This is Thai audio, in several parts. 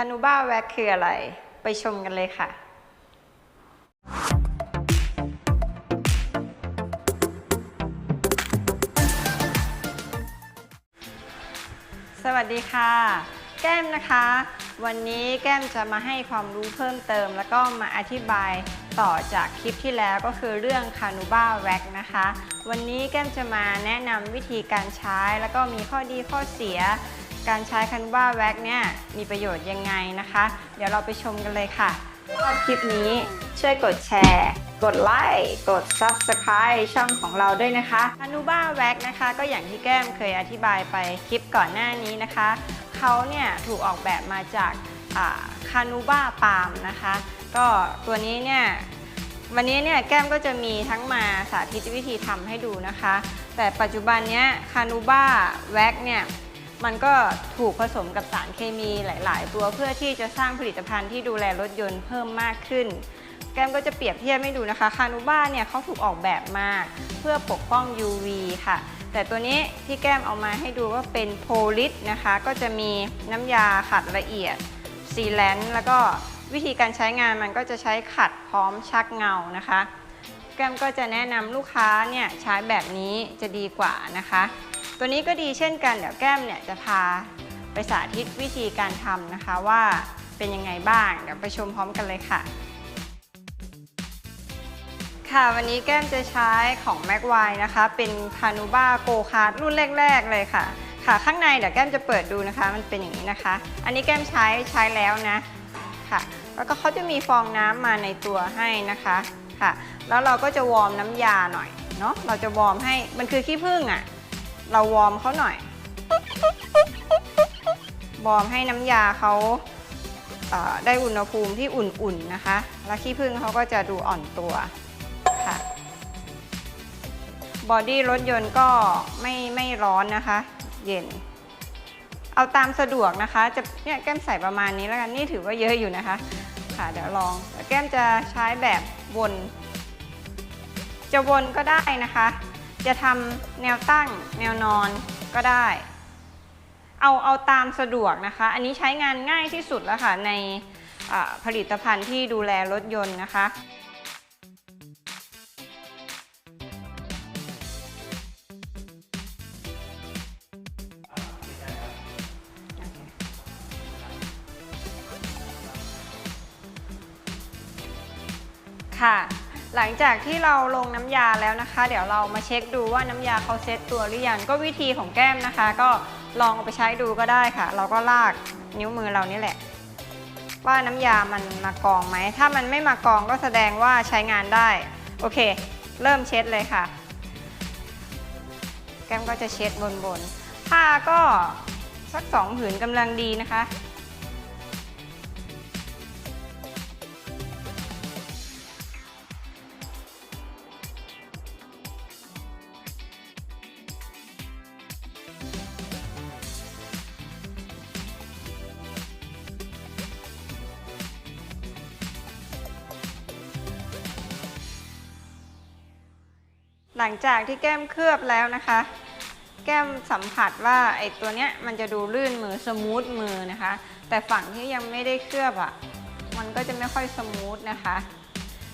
านูบ้าแว็กคืออะไร ไปชมกันเลยค่ะ สวัสดีค่ะ แก้มนะคะ วันนี้แก้มจะมาให้ความรู้เพิ่มเติม แล้วก็มาอธิบายต่อจากคลิปที่แล้วก็คือเรื่องคานูบ้าแว็กนะคะ วันนี้แก้มจะมาแนะนำวิธีการใช้แล้วก็มีข้อดีข้อเสีย การใช้คานูบ้าแว็กเนี่ยมีประโยชน์ยังไงนะคะ เดี๋ยวเราไปชมกันเลยค่ะชอบคลิปนี้ช่วยกดแชร์ กดไลค์กด Subscribe ช่องของเราด้วยนะคะคานูบ้าแว็กนะคะ ก็อย่างที่แก้มเคยอธิบายไปคลิปก่อนหน้านี้นะคะเขาเนี่ยถูกออกแบบมาจากคานูบ้าปาล์มนะคะ ก็ตัวนี้เนี่ยวันนี้เนี่ยแก้มก็จะมีทั้งมาสาธิตวิธีทำให้ดูนะคะ แต่ปัจจุบันเนี้ยคานูบ้าแว็กเนี่ย มันก็ถูกผสมกับสารเคมีหลาย ๆ ตัวเพื่อที่จะสร้างผลิตภัณฑ์ที่ดูแลรถยนต์เพิ่มมากขึ้น แก้มก็จะเปรียบเทียบให้ดูนะคะคานูบ้าเนี่ยเขาถูกออกแบบมาเพื่อปกป้อง UV ค่ะ แต่ตัวนี้ที่แก้มเอามาให้ดูว่าเป็นโพลิสนะคะ ก็จะมีน้ำยาขัดละเอียดซีแลนต์แล้วก็วิธีการใช้งานมันก็จะใช้ขัดพร้อมชักเงานะคะ แก้มก็จะแนะนำลูกค้าเนี่ยใช้แบบนี้จะดีกว่านะคะ ตัวนี้ก็ดีเช่นกันเดี๋ยวแก้มเนี่ยจะพาไปสาธิตวิธีการทำนะคะว่าเป็นยังไงบ้าง เดี๋ยวไปชมพร้อมกันเลยค่ะ ค่ะวันนี้แก้มจะใช้ของ m a c w i นะคะ เป็นคานูบ้าโกคาร์รุ่นแรก ๆ เลยค่ะ ค่ะข้างในเดี๋ยวแก้มจะเปิดดูนะคะ มันเป็นอย่างนี้นะคะ อันนี้แก้มใช้ใช้แล้วนะค่ะแล้วก็เขาจะมีฟองน้ำมาในตัวให้นะคะค่ะ แล้วเราก็จะวอร์มน้ำยาหน่อยเนาะเราจะวอร์มให้มันคือขี้ผึ้งอะ่ะ เราวอร์มเขาหน่อย วอร์มให้น้ำยาเขาได้อุณหภูมิที่อุ่นๆนะคะ แล้วขี้ผึ้งเขาก็จะดูอ่อนตัวค่ะ บอดี้รถยนต์ก็ไม่ไม่ร้อนนะคะ เย็น เอาตามสะดวกนะคะ จะเนี่ยแก้มใส่ประมาณนี้แล้วกัน นี่ถือว่าเยอะอยู่นะคะ ค่ะเดี๋ยวลองแก้มจะใช้แบบวน จะวนก็ได้นะคะ จะทำแนวตั้งแนวนอนก็ได้ เอาเอาตามสะดวกนะคะ อันนี้ใช้งานง่ายที่สุดแล้วค่ะ ในผลิตภัณฑ์ที่ดูแลรถยนต์นะคะค่ะ หลังจากที่เราลงน้ำยาแล้วนะคะ เดี๋ยวเรามาเช็คดูว่าน้ำยาเขาเซ็ตตัวหรือยังก็วิธีของแก้มนะคะ ก็ลองเอาไปใช้ดูก็ได้ค่ะ เราก็ลากนิ้วมือเรานี่แหละ ว่าน้ำยามันมากองไหม ถ้ามันไม่มากองก็แสดงว่าใช้งานได้ โอเค เริ่มเช็ดเลยค่ะ แก้มก็จะเช็ดบนๆผ้าก็สักสองผืนกำลังดีนะคะ หลังจากที่แก้มเคลือบแล้วนะคะ แก้มสัมผัสว่าไอ้ตัวเนี้ยมันจะดูลื่นมือสมูทมือนะคะ แต่ฝั่งที่ยังไม่ได้เคลือบอะ่ะมันก็จะไม่ค่อยสมูทนะคะ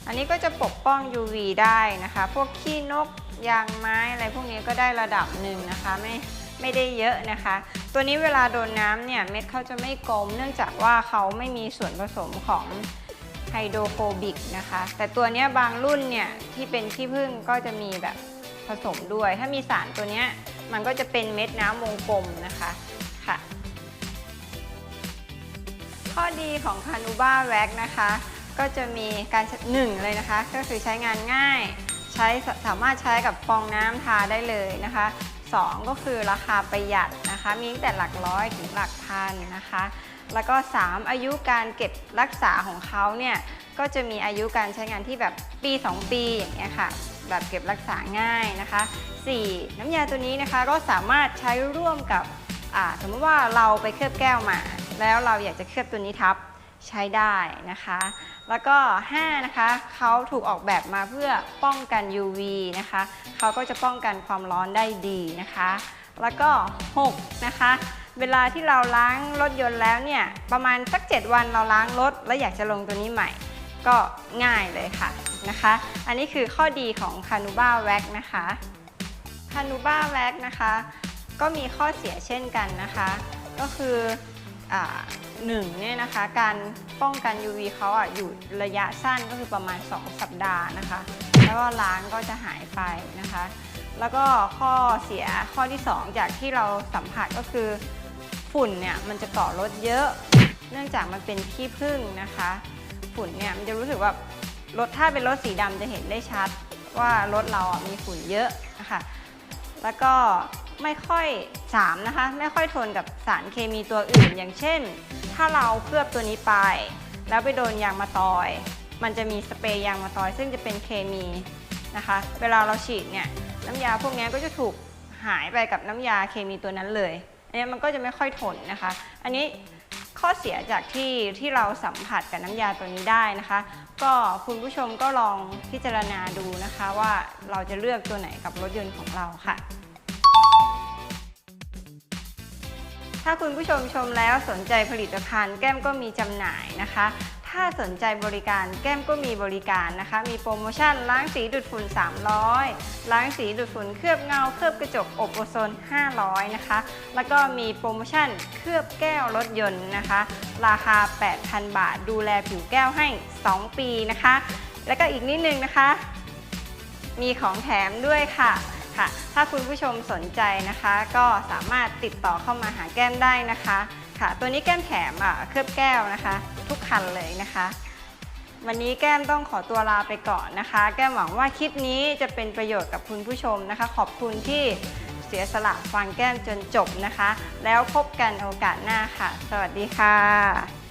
อันนี้ก็จะปกป้อง UV ได้นะคะ พวกขี้นกยางไม้อะไรพวกนี้ก็ได้ระดับหนึ่งนะคะไม่ไม่ได้เยอะนะคะ ตัวนี้เวลาโดนน้ำเนี่ยเม็ดเขาจะไม่กลมเนื่องจากว่าเขาไม่มีส่วนผสมของ ไฮโดรโฟบิกนะคะ แต่ตัวนี้บางรุ่นเนี่ยที่เป็นขี้ผึ้งก็จะมีแบบผสมด้วย ถ้ามีสารตัวนี้มันก็จะเป็นเม็ดน้ำวงกลมนะคะค่ะ ข้อดีของคานูบ้าแว็กนะคะ ก็จะมีการหนึ่งเลยนะคะ ก็คือใช้งานง่ายใช้สามารถใช้กับฟองน้ำทาได้เลยนะคะสองก็คือราคาประหยัดนะคะ มีตั้งแต่หลักร้อยถึงหลักพันนะคะ แล้วก็ 3 อายุการเก็บรักษาของเขาเนี่ยก็จะมีอายุการใช้งานที่แบบปี 2 ปีอย่างเงี้ยค่ะ แบบเก็บรักษาง่ายนะคะ 4. น้ำยาตัวนี้นะคะก็สามารถใช้ร่วมกับอ่าสมมติว่าเราไปเคลือบแก้วมา แล้วเราอยากจะเคลือบตัวนี้ทับใช้ได้นะคะ แล้วก็ 5 นะคะเขาถูกออกแบบมาเพื่อป้องกัน UV นะคะเขาก็จะป้องกันความร้อนได้ดีนะคะ แล้วก็ 6 นะคะ เวลาที่เราล้างรถยนต์แล้วเนี่ย ประมาณสัก 7 วันเราล้างรถ แล้วอยากจะลงตัวนี้ใหม่ ก็ง่ายเลยค่ะนะคะ อันนี้คือข้อดีของคานูบ้าแว็กนะคะคานูบ้าแว็กนะคะ ก็มีข้อเสียเช่นกันนะคะ ก็คืออ่าหนึ่งเนี่ยนะคะ การป้องกัน UV เขาอะอยู่ระยะสั้นก็คือประมาณ 2 สัปดาห์นะคะ แล้วก็ล้างก็จะหายไปนะคะ แล้วก็ข้อเสียข้อที่ 2 จากที่เราสัมผัสก็คือ ฝุ่นเนี่ยมันจะเกาะรถเยอะ เนื่องจากมันเป็นขี้ผึ้งนะคะ ฝุ่นเนี่ยมันจะรู้สึกว่ารถถ้าเป็นรถสีดำจะเห็นได้ชัดว่ารถเราอะมีฝุ่นเยอะนะคะแล้วก็ไม่ค่อยสามนะคะไม่ค่อยทนกับสารเคมีตัวอื่น อย่างเช่น ถ้าเราเคลือบตัวนี้ไป แล้วไปโดนยางมะตอย มันจะมีสเปรย์ยางมะตอย ซึ่งจะเป็นเคมีนะคะ เวลาเราฉีดเนี่ยน้ำยาพวกนี้ก็จะถูกหายไปกับน้ำยาเคมีตัวนั้นเลย นี่ยมันก็จะไม่ค่อยทนนะคะ อันนี้ข้อเสียจากที่ที่เราสัมผัสกับน้ำยาตัวนี้ได้นะคะ ก็คุณผู้ชมก็ลองพิจารณาดูนะคะว่าเราจะเลือกตัวไหนกับรถยนต์ของเราค่ะ ถ้าคุณผู้ชมชมแล้วสนใจผลิตภัณฑ์แก้มก็มีจำหน่ายนะคะ ถ้าสนใจบริการแก้มก็มีบริการนะคะ มีโปรโมชั่นล้างสีดูดฝุ่น 300 ล้างสีดูดฝุ่นเคลือบเงา เคลือบกระจกอบโอโซน 500 นะคะ แล้วก็มีโปรโมชั่นเคลือบแก้วรถยนต์นะคะ ราคา 8,000 บาท ดูแลผิวแก้วให้ 2 ปีนะคะ แล้วก็อีกนิดนึงนะคะ มีของแถมด้วยค่ะค่ะ ถ้าคุณผู้ชมสนใจนะคะ ก็สามารถติดต่อเข้ามาหาแก้มได้นะคะ ค่ะ ตัวนี้แก้มแถมอะเคลือบแก้วนะคะ ทุกคันเลยนะคะ วันนี้แก้มต้องขอตัวลาไปก่อนนะคะ แก้มหวังว่าคลิปนี้จะเป็นประโยชน์กับคุณผู้ชมนะคะ ขอบคุณที่เสียสละฟังแก้มจนจบนะคะ แล้วพบกันโอกาสหน้าค่ะ สวัสดีค่ะ